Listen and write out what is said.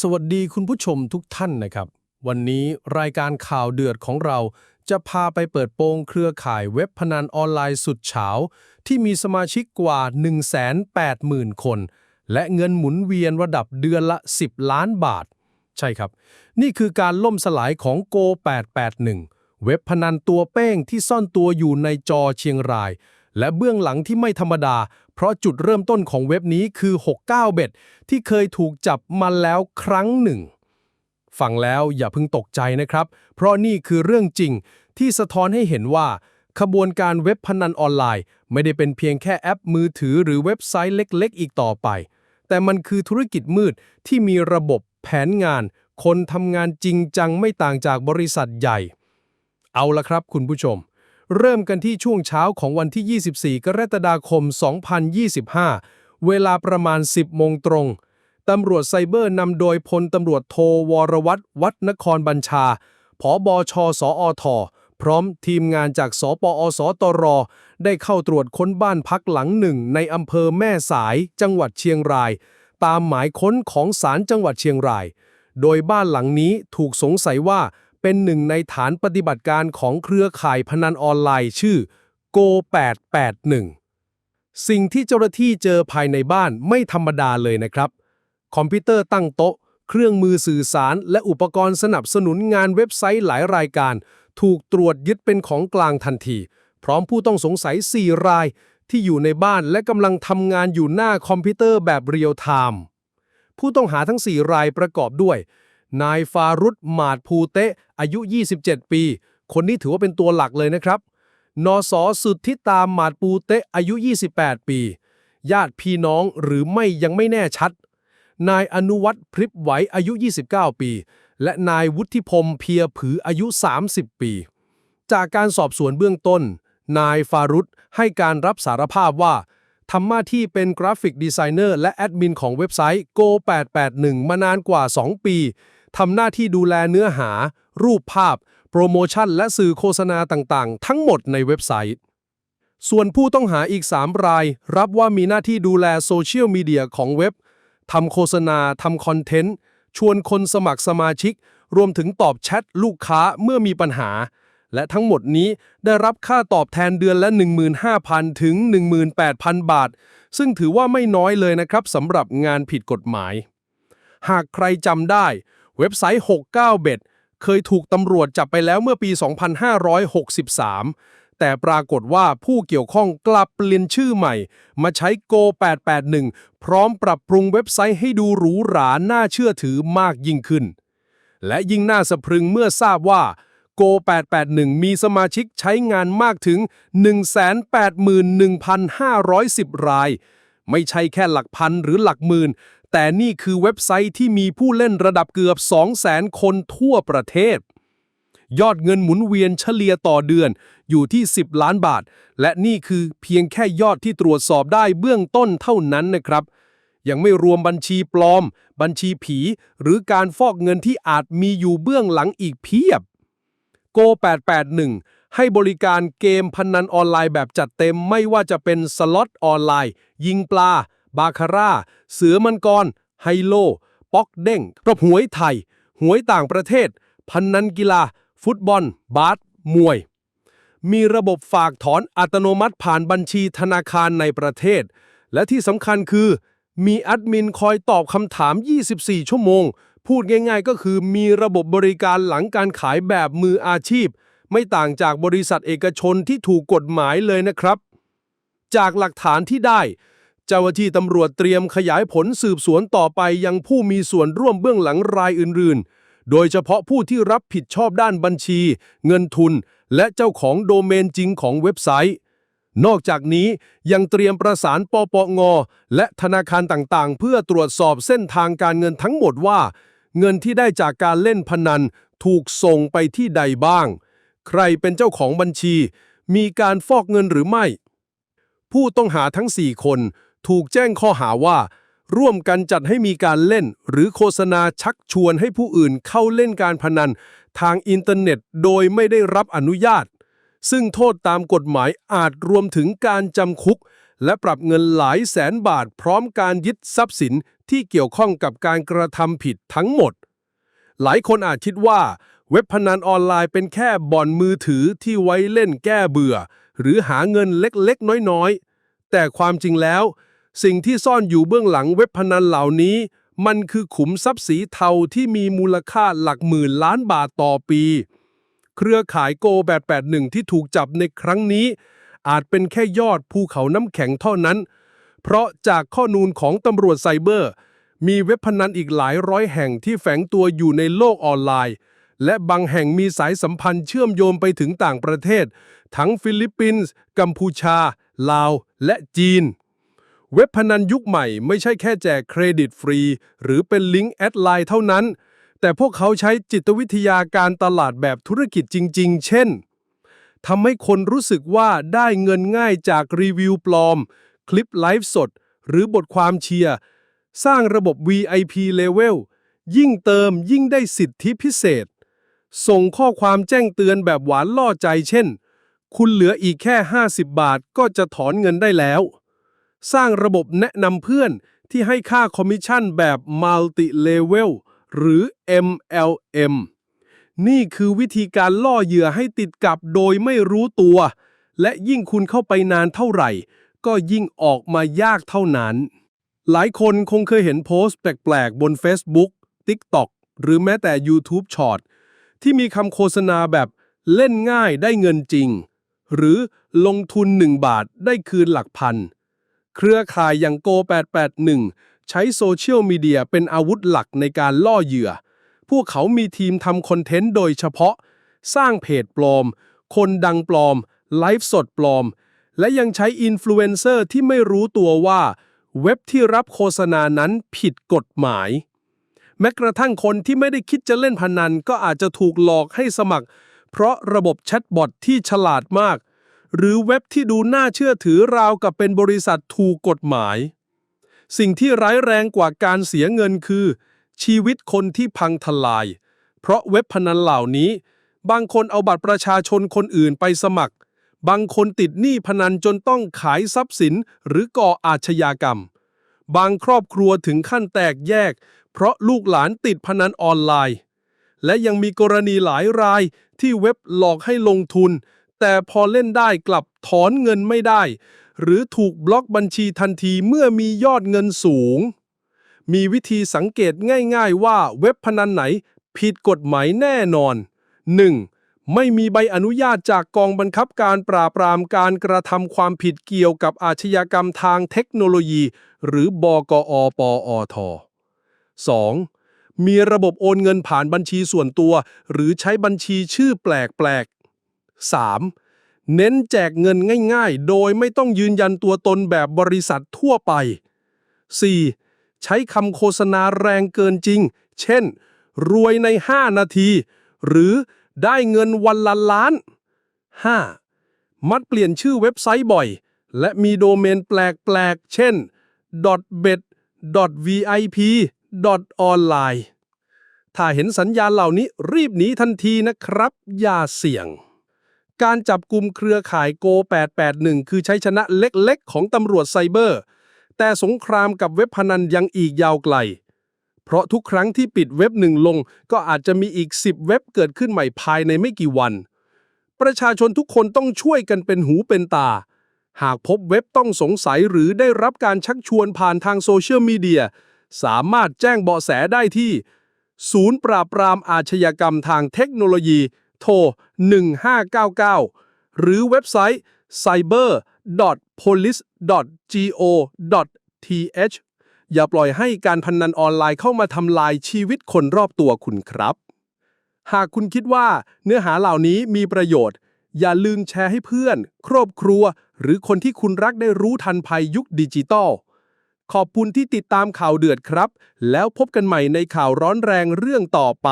สวัสดีคุณผู้ชมทุกท่านนะครับ วันนี้รายการข่าวเดือดของเรา จะพาไปเปิดโปงเครือข่ายเว็บพนันออนไลน์สุดเฉา ที่มีสมาชิกกว่า 180,000 คน และเงินหมุนเวียนระดับเดือนละ 10 ล้านบาท ใช่ครับ นี่คือการล่มสลายของโก 881 เว็บพนันตัวเป้งที่ซ่อนตัวอยู่ในจอเชียงราย และเบื้องหลังที่ไม่ธรรมดา เพราะจุดเริ่มต้นของเว็บนี้คือ 69 เบ็ดที่เคยถูกจับมาแล้วครั้งหนึ่ง ฟังแล้วอย่าเพิ่งตกใจนะครับ เพราะนี่คือเรื่องจริงที่สะท้อนให้เห็นว่า ขบวนการเว็บพนันออนไลน์ ไม่ได้เป็นเพียงแค่แอปมือถือหรือเว็บไซต์เล็กๆ อีกต่อไป แต่มันคือธุรกิจมืดที่มีระบบแผนงาน คนทำงานจริงจังไม่ต่างจากบริษัทใหญ่ เอาละครับคุณผู้ชม เริ่มกันที่ช่วงเช้าของวันที่ 24 กรกฎาคม 2025 เวลาประมาณ 10 โมงตรง ตำรวจไซเบอร์นำโดยพลตำรวจโทวรวัตรวัดนครบัญชา ผอบชสอทพร้อมทีมงานจากสปอสตร ได้เข้าตรวจค้นบ้านพักหลังหนึ่งในอำเภอแม่สาย จังหวัดเชียงราย ตามหมายค้นของศาลจังหวัดเชียงราย โดยบ้านหลังนี้ถูกสงสัยว่า เป็นหนึ่งในฐานปฏิบัติการของเครือข่ายพนันออนไลน์ชื่อ Go 881 สิ่งที่เจ้าหน้าที่เจอภายในบ้านไม่ธรรมดาเลยนะครับ คอมพิวเตอร์ตั้งโต๊ะ เครื่องมือสื่อสาร และอุปกรณ์สนับสนุนงานเว็บไซต์หลายรายการ ถูกตรวจยึดเป็นของกลางทันที พร้อมผู้ต้องสงสัย 4 ราย ที่อยู่ในบ้านและกำลังทำงานอยู่หน้าคอมพิวเตอร์แบบเรียลไทม์ผู้ต้องหาทั้ง 4 รายประกอบด้วย นายฟารุตหมาดภูเตะอายุ 27 ปี คนนี้ถือว่าเป็นตัวหลักเลยนะครับ นสสุดทิตามหมาดปูเตะอายุ 28 ปี ญาติพี่น้องหรือไม่ยังไม่แน่ชัด นายอนุวัตรพริบไหวอายุ 29 ปี และนายวุฒิพงษ์เพียผืออายุ 30 ปี จากการสอบสวนเบื้องต้น นายฟารุตให้การรับสารภาพว่าทำหน้าที่เป็นกราฟิกดีไซเนอร์และแอดมินของเว็บไซต์ Go881 มานานกว่า 2 ปี ทำหน้าที่ดูแลเนื้อหา รูปภาพ โปรโมชั่น และสื่อโฆษณาต่างๆ ทั้งหมดในเว็บไซต์ ส่วนผู้ต้องหาอีก 3 ราย รับว่ามีหน้าที่ดูแลโซเชียลมีเดียของเว็บทำโฆษณาทำคอนเทนต์ ชวนคนสมัครสมาชิก รวมถึงตอบแชทลูกค้าเมื่อมีปัญหา และทั้งหมดนี้ได้รับค่าตอบแทนเดือนละ 15,000 ถึง 18,000 บาท ซึ่งถือว่าไม่น้อยเลยนะครับสำหรับงานผิดกฎหมาย หากใครจำได้ เว็บไซต์ 69เบ็ดเคยถูกตำรวจจับไปแล้วเมื่อปี 2563 แต่ปรากฏว่าผู้เกี่ยวข้องกลับเปลี่ยนชื่อใหม่ มาใช้ Go 881 พร้อมปรับปรุงเว็บไซต์ให้ดูหรูหราน่าเชื่อถือมากยิ่งขึ้น และยิ่งน่าสะพรึงเมื่อทราบว่า Go 881 มีสมาชิกใช้งานมากถึง 181,510 ราย ไม่ใช่แค่หลักพันหรือหลักหมื่นแต่นี่คือเว็บไซต์ที่มีผู้เล่นระดับเกือบ 200,000 คนทั่วประเทศ ยอดเงินหมุนเวียนเฉลี่ยต่อเดือนอยู่ที่ 10 ล้านบาท และนี่คือเพียงแค่ยอดที่ตรวจสอบได้เบื้องต้นเท่านั้นนะครับ ยังไม่รวมบัญชีปลอม บัญชีผี หรือการฟอกเงินที่อาจมีอยู่เบื้องหลังอีกเพียบ โก 881ให้บริการเกมพนันออนไลน์แบบจัดเต็มไม่ว่าจะเป็นสล็อตออนไลน์ ยิงปลา บาคาร่า เสือมังกร ไฮโล ป๊อกเด้งกระหวยไทย หวยต่างประเทศ พันนันกีฬา ฟุตบอล บาส มวย มีระบบฝากถอนอัตโนมัติผ่านบัญชีธนาคารในประเทศ และที่สำคัญคือ มีแอดมินคอยตอบคำถาม 24 ชั่วโมง พูดง่ายๆ ก็คือมีระบบบริการหลังการขายแบบมืออาชีพ ไม่ต่างจากบริษัทเอกชนที่ถูกกฎหมายเลยนะครับ จากหลักฐานที่ได้ เจ้าหน้าที่ตำรวจเตรียมขยายผลสืบสวนต่อไปยังผู้มีส่วนร่วมเบื้องหลังรายอื่น ๆ โดยเฉพาะผู้ที่รับผิดชอบด้านบัญชี เงินทุน และเจ้าของโดเมนจริงของเว็บไซต์ นอกจากนี้ยังเตรียมประสานปปง และธนาคารต่างๆ เพื่อตรวจสอบเส้นทางการเงินทั้งหมดว่า เงินที่ได้จากการเล่นพนันถูกส่งไปที่ใดบ้าง ใครเป็นเจ้าของบัญชี มีการฟอกเงินหรือไม่ ผู้ต้องหาทั้ง 4 คน ถูกแจ้งข้อหาว่า ร่วมกันจัดให้มีการเล่น หรือโฆษณาชักชวนให้ผู้อื่นเข้าเล่นการพนัน ทางอินเทอร์เน็ตโดยไม่ได้รับอนุญาต ซึ่งโทษตามกฎหมายอาจรวมถึงการจำคุก และปรับเงินหลายแสนบาทพร้อมการยึดทรัพย์สินที่เกี่ยวข้องกับการกระทำผิดทั้งหมด หลายคนอาจคิดว่า เว็บพนันออนไลน์เป็นแค่บ่อนมือถือที่ไว้เล่นแก้เบื่อ หรือหาเงินเล็กๆ น้อยๆ แต่ความจริงแล้ว สิ่งที่ซ่อนอยู่เบื้องหลังเว็บพนันเหล่านี้ มันคือขุมทรัพย์สีเทาที่มีมูลค่าหลักหมื่นล้านบาทต่อปี เครือข่ายโก881 ที่ถูกจับในครั้งนี้ อาจเป็นแค่ยอดภูเขาน้ำแข็งเท่านั้น เพราะจากข้อมูลของตำรวจไซเบอร์ มีเว็บพนันอีกหลายร้อยแห่งที่แฝงตัวอยู่ในโลกออนไลน์ และบางแห่งมีสายสัมพันธ์เชื่อมโยงไปถึงต่างประเทศ ทั้งฟิลิปปินส์ กัมพูชา ลาว และจีน เว็บพนันยุคใหม่ไม่ใช่แค่แจกเครดิตฟรี หรือเป็นลิงก์แอดไลน์เท่านั้น แต่พวกเขาใช้จิตวิทยาการตลาดแบบธุรกิจจริง ๆ เช่นทำให้คนรู้สึกว่าได้เงินง่ายจากรีวิวปลอม คลิปไลฟ์สด หรือบทความเชียร์ สร้างระบบ VIP Level ยิ่งเติมยิ่งได้สิทธิพิเศษ ส่งข้อความแจ้งเตือนแบบหวานล่อใจเช่น คุณเหลืออีกแค่ 50 บาทก็จะถอนเงินได้แล้ว สร้างระบบแนะนำเพื่อนที่ให้ค่าคอมมิชชั่นแบบ Multi Level หรือ MLM นี่คือวิธีการล่อเหยื่อให้ติดกับโดยไม่รู้ตัว และยิ่งคุณเข้าไปนานเท่าไหร่ ก็ยิ่งออกมายากเท่านั้น หลายคนคงเคยเห็นโพสต์แปลกๆ บน Facebook TikTok หรือแม้แต่ YouTube Short ที่มีคำโฆษณาแบบเล่นง่ายได้เงินจริง หรือลงทุน 1 บาทได้คืนหลักพัน เครือข่ายอย่างโก 881 ใช้โซเชียลมีเดียเป็นอาวุธหลักในการล่อเหยื่อ พวกเขามีทีมทำคอนเทนต์โดยเฉพาะ สร้างเพจปลอม คนดังปลอม ไลฟ์สดปลอม และยังใช้อินฟลูเอนเซอร์ที่ไม่รู้ตัวว่า เว็บที่รับโฆษณานั้นผิดกฎหมาย แม้กระทั่งคนที่ไม่ได้คิดจะเล่นพนันก็อาจจะถูกหลอกให้สมัคร เพราะระบบแชทบอทที่ฉลาดมาก หรือเว็บที่ดูน่าเชื่อถือราวกับเป็นบริษัทถูกกฎหมาย สิ่งที่ร้ายแรงกว่าการเสียเงินคือ ชีวิตคนที่พังทลาย เพราะเว็บพนันเหล่านี้ บางคนเอาบัตรประชาชนคนอื่นไปสมัคร บางคนติดหนี้พนันจนต้องขายทรัพย์สินหรือก่ออาชญากรรม บางครอบครัวถึงขั้นแตกแยก เพราะลูกหลานติดพนันออนไลน์และยังมีกรณีหลายรายที่เว็บหลอกให้ลงทุน แต่พอเล่นได้กลับถอนเงินไม่ได้ หรือถูกบล็อกบัญชีทันทีเมื่อมียอดเงินสูง มีวิธีสังเกตง่าย ๆ ว่าเว็บพนันไหนผิดกฎหมายแน่นอน 1. ไม่มีใบอนุญาตจากกองบังคับการปราบปรามการกระทำความผิดเกี่ยวกับอาชญากรรมทางเทคโนโลยี หรือบกอปอท 2. มีระบบโอนเงินผ่านบัญชีส่วนตัว หรือใช้บัญชีชื่อแปลกๆ 3. เน้นแจกเงินง่ายๆ โดยไม่ต้องยืนยันตัวตนแบบบริษัททั่วไป 4. ใช้คำโฆษณาแรงเกินจริง เช่น รวยใน 5 นาที หรือได้เงินวันละล้าน 5. มัดเปลี่ยนชื่อเว็บไซต์บ่อย และมีโดเมนแปลกๆ เช่น .bet .vip .online ถ้าเห็นสัญญาณเหล่านี้รีบหนีทันทีนะครับ อย่าเสี่ยง การจับกลุ่มเครือข่ายโก 881 คือใช้ชนะเล็กๆ ของตำรวจไซเบอร์ แต่สงครามกับเว็บพนันยังอีกยาวไกล เพราะทุกครั้งที่ปิดเว็บหนึ่งลง ก็อาจจะมีอีก 10 เว็บเกิดขึ้นใหม่ภายในไม่กี่วัน ประชาชนทุกคนต้องช่วยกันเป็นหูเป็นตา หากพบเว็บต้องสงสัยหรือได้รับการชักชวนผ่านทางโซเชียลมีเดีย สามารถแจ้งเบาะแสได้ที่ ศูนย์ปราบปรามอาชญากรรมทางเทคโนโลยี โทร 1599 หรือเว็บไซต์ cyber.police.go.th อย่าปล่อยให้การพนันออนไลน์เข้ามาทำลายชีวิตคนรอบตัวคุณครับ หากคุณคิดว่าเนื้อหาเหล่านี้มีประโยชน์ อย่าลืมแชร์ให้เพื่อน ครอบครัว หรือคนที่คุณรักได้รู้ทันภัยยุคดิจิตอลขอบคุณที่ติดตามข่าวเดือดครับ แล้วพบกันใหม่ในข่าวร้อนแรงเรื่องต่อไป